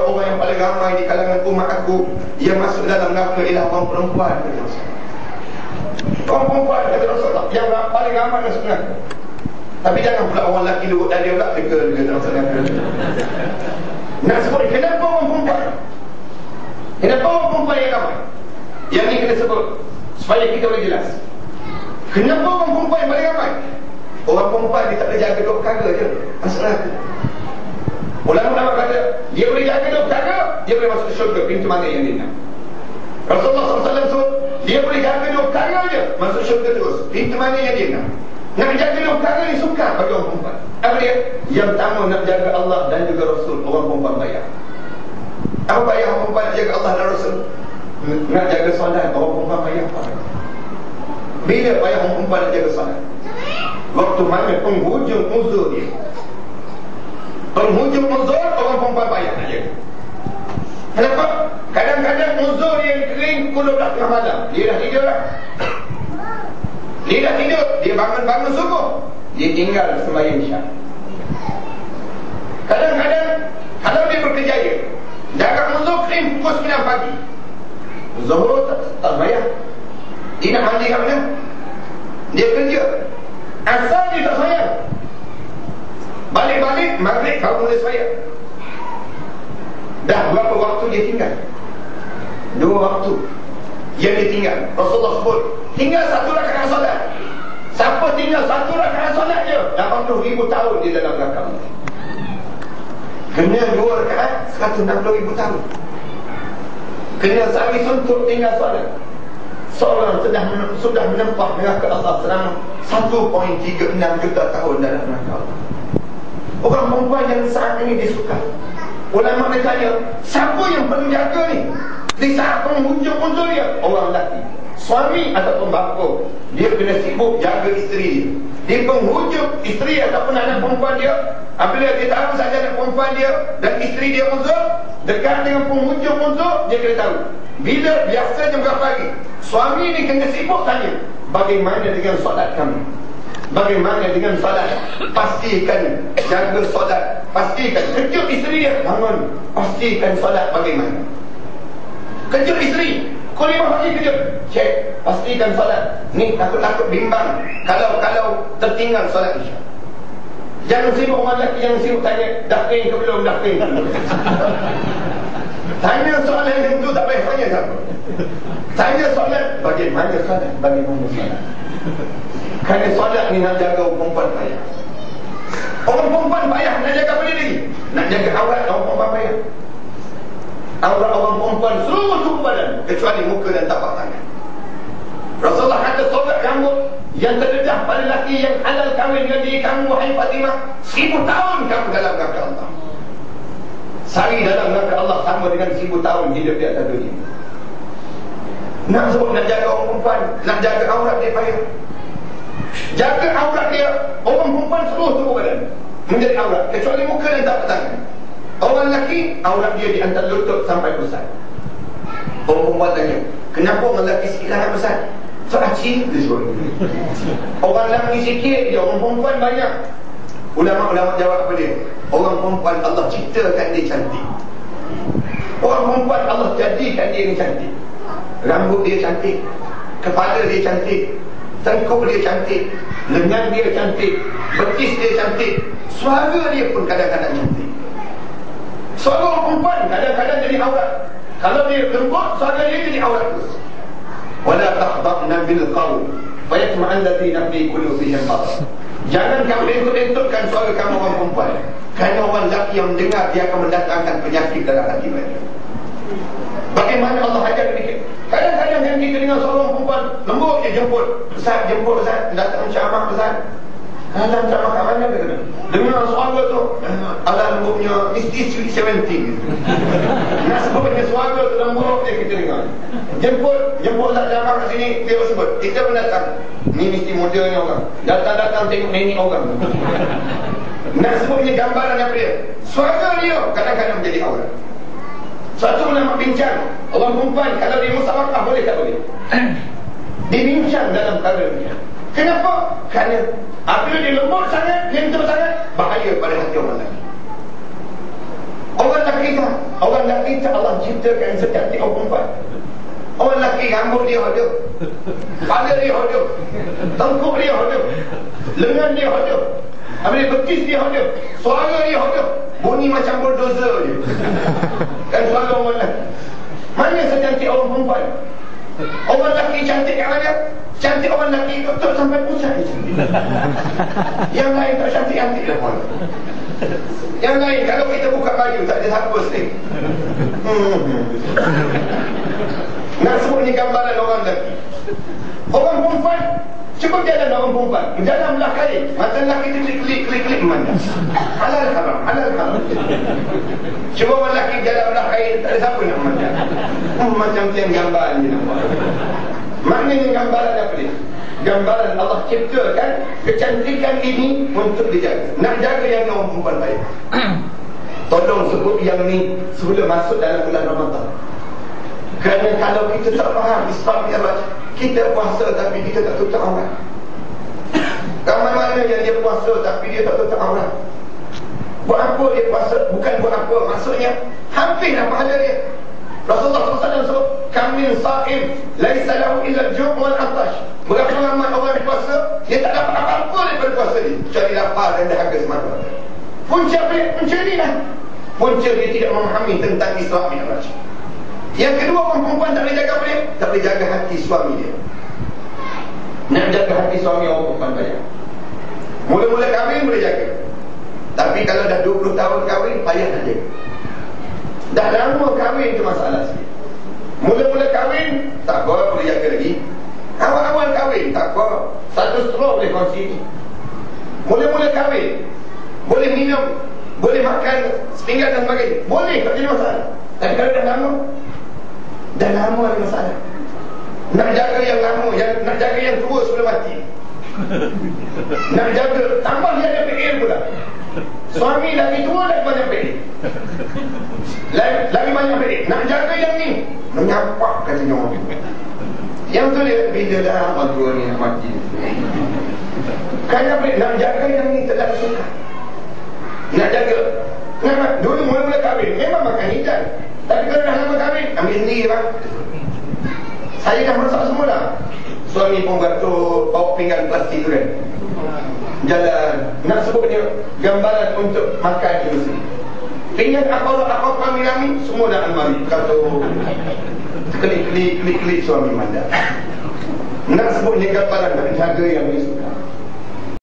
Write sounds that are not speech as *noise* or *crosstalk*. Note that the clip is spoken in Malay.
orang yang paling ramai di kalangan umat aku yang masuk dalam neraka ialah orang perempuan. Orang perempuan kata Rasulullah yang paling ramai masuk neraka tapi jangan pula orang lelaki duduk dan dia pula teka dalam neraka nak sebut kenapa orang perempuan? Kenapa orang perempuan yang ramai? Yang ni kena sebut supaya kita boleh jelas. Kenapa orang perempuan yang paling ramai? Orang perempuan dia tak boleh jaga dua perkara je. Neraka Ulama-ulama kata Dia jaga dua perkara Dia boleh masuk syurga Pintu mana yang dia nak Rasulullah SAW sebut Dia boleh jaga dua perkara je Masuk syurga terus Pintu mana yang dia nak Nak jaga dua perkara ni suka bagi orang perempuan Apa dia? Yang pertama nak jaga Allah dan juga Rasul Orang perempuan bayar Apa bayar orang perempuan nak jaga Allah dan Rasul? Nak jaga solat Orang perempuan bayar apa? Bila bayar orang perempuan nak jaga solat? Waktu mana penghujung uzur dia Penghujung uzur orang perempuan payah jaga. Kenapa? Kadang-kadang uzur yang kering puluh belah tengah malam. Dia dah tidur lah. *coughs* Dia dah tidur. Dia bangun-bangun subuh. Dia tinggal sembahyang syak. Kadang-kadang kalau dia berkejaya. Jaga uzur kering pukul 9 pagi. Zuhur tak, tak sembahyang. Dia nak mandi kat mana? Dia kerja. Asal dia tak sayang. Balik-balik maghrib kau boleh saya Dah berapa waktu dia tinggal? Dua waktu Yang dia tinggal. Rasulullah sebut Tinggal satu rakaat solat. Siapa tinggal satu rakaat solat je? 80 ribu tahun di dalam rakam Kena dua rakaat 160 ribu tahun. Kena sehari suntuk tinggal solat. Seorang sudah sudah menempah neraka Allah selama 1.36 juta tahun dalam neraka Allah Orang perempuan yang saat ini disuka Ulama tanya Siapa yang perlu jaga ni? Di saat penghujung-hujung dia Orang lelaki. Suami ataupun bapa Dia kena sibuk jaga isteri dia. Di penghujung isteri ataupun anak perempuan dia Apabila dia tahu saja anak perempuan dia Dan isteri dia uzur Dekat dengan penghujung uzur Dia kena tahu. Bila biasanya berapa lagi? Suami ni kena sibuk tanya Bagaimana dengan solat kami Bagaimana dengan solat? Pastikan jaga solat. Pastikan kejut isteri dia bangun. Pastikan solat bagaimana? Kejut isteri. Kau lima pagi kejut. Cek. Pastikan solat. Ni takut-takut bimbang. Kalau kalau tertinggal solat isya. Jangan sibuk orang lelaki Jangan sibuk tanya Dah kering ke belum Dah kering Tanya soalan yang tu Tak payah tanya siapa Tanya soalan Bagaimana soalan Bagaimana soalan kerana solat ni nak jaga perempuan payah. Orang perempuan payah nak jaga apa lagi? Nak jaga awal orang perempuan payah. Awal orang perempuan seluruh tubuh badan Kecuali muka dan tapak tangan. Rasulullah kata solat rambut Yang terdedah pada lelaki yang halal kahwin dengan diri kamu Wahai Fatimah Seribu tahun kamu dalam neraka Allah. Sari dalam neraka Allah sama dengan seribu tahun hidup di atas dunia. Nak sebut nak jaga orang perempuan Nak jaga aurat dia payah Jaga aurat dia. Orang perempuan seluruh tubuh badan. Menjadi aurat. Kecuali muka dan tak tangan Orang lelaki Aurat dia di antara lutut sampai pusat. Orang perempuan tanya Kenapa orang lelaki sikit sangat besar Teraci Orang lelaki sikit dia Orang perempuan banyak. Ulama-ulama jawab apa dia? Orang perempuan Allah ciptakan dia cantik. Orang perempuan Allah jadikan dia ni cantik. Rambut dia cantik. Kepala dia cantik Tengkuk dia cantik. Lengan dia cantik. Betis dia cantik. Suara dia pun kadang-kadang cantik. Suara perempuan kadang-kadang jadi aurat. Kalau dia lembut Suara dia jadi aurat. Wala takhdaqna bil qawl. Fayatma'an lati nabi kulubihim batal Jangan kamu lentut-lentutkan suara kamu orang perempuan. Kerana orang lelaki yang mendengar Dia akan mendatangkan penyakit dalam hati mereka Bagaimana Allah ajar demikian? Kadang-kadang yang kita dengar seorang perempuan lembut dia jemput. Ustaz jemput Ustaz. Datang ceramah Ustaz. Dalam ceramah kat mana dia Dengar suara tu. Ada lembutnya. Mesti sweet seventeen. Nak sebutnya suara tu lembut dia kita dengar. Jemput Jemput Ustaz ceramah kat sini Dia sebut Kita pun datang. Ni mesti modelnya orang. Datang-datang tengok nenek orang. Nak sebutnya gambaran apa dia? Suara dia kadang-kadang menjadi aurat satu ulama bincang Orang perempuan kalau dia musawakah boleh tak boleh? *clears throat* Dibincang dalam perkara ni. Kenapa? Kerana Apabila dia lembut sangat Lentur sangat Bahaya pada hati orang lagi Orang lelaki tak Orang lelaki tak Allah ciptakan secantik orang perempuan. Orang lelaki rambut dia ada Kepala dia ada Tengkuk dia ada Lengan dia ada Habis betis dia ada Suara dia ada Bunyi macam bulldozer je. Dan *laughs* suara orang lelaki Mana secantik orang perempuan? Orang lelaki cantik yang ada Cantik orang lelaki betul sampai pusat dia cantik Yang lain tak cantik-cantik lah pun. Yang lain kalau kita buka baju tak ada siapa sini. *laughs* Hmm. Nak sebut ni gambaran orang lelaki. Orang perempuan Cuba jalan orang perempuan Jalan belah kain Mata lelaki tu klik klik klik klik memandang Halal haram Halal haram Cuba orang lelaki jalan belah kain Tak ada siapa nak memandang hmm, Macam tiang gambaran ni nampak Maknanya gambaran apa ni? gambaran Allah ciptakan kecantikan ini untuk dijaga. Nak jaga yang orang perempuan baik. *coughs* Tolong sebut yang ni sebelum masuk dalam bulan Ramadan. Kerana kalau kita tak faham Islam Mi'raj, kita puasa tapi kita tak tutup aurat. Kamar mana yang dia puasa tapi dia tak tutup aurat? Buat apa dia puasa? Bukan buat apa. Maksudnya, hampir dah pahala dia. Rasulullah SAW sebut Kamin sa'im Laisa lahu illa jub wal atash Berapa ramai orang puasa Dia tak dapat apa-apa daripada puasa ni Kecuali lapar dan dahaga semata Punca punca ni lah Punca dia tidak memahami tentang Islam Mi'raj Yang kedua orang perempuan tak boleh jaga pelik? Tak boleh jaga hati suami dia. Nak jaga hati suami orang perempuan banyak. Mula-mula kahwin boleh jaga. Tapi kalau dah 20 tahun kahwin Payah nak jaga. Dah lama kahwin tu masalah sikit. Mula-mula kahwin Tak apa boleh jaga lagi. Awal-awal kahwin Tak apa. Satu straw boleh kongsi. Mula-mula kahwin Boleh minum Boleh makan Sepinggan dan sebagainya. Boleh tak jadi masalah. Tapi kalau dah lama Dah lama ada masalah. Nak jaga yang lama yang, Nak jaga yang tua sebelum mati. Nak jaga Tambah dia ada PL pula. Suami lagi tua lagi banyak pelik lagi, lagi banyak pelik Nak jaga yang ni Menyapak katanya orang. Yang tu dia Bila dah amal tua ni nak mati. Kaya pelik Nak jaga yang ni tak suka. Nak jaga. Kenapa? Dulu mula-mula kahwin Memang makan hidan Tapi kalau dah lama kahwin. Ambil sendiri bang. Saya dah masak semua dah Suami pun buat tu Bawa pinggan plastik tu kan. Jalan. Nak sebut dia gambaran untuk makan itu sendiri pinggan apa apa kami kami semua dah almari kata klik klik klik klik suami mandang. Nak sebut gambaran nak jaga yang dia suka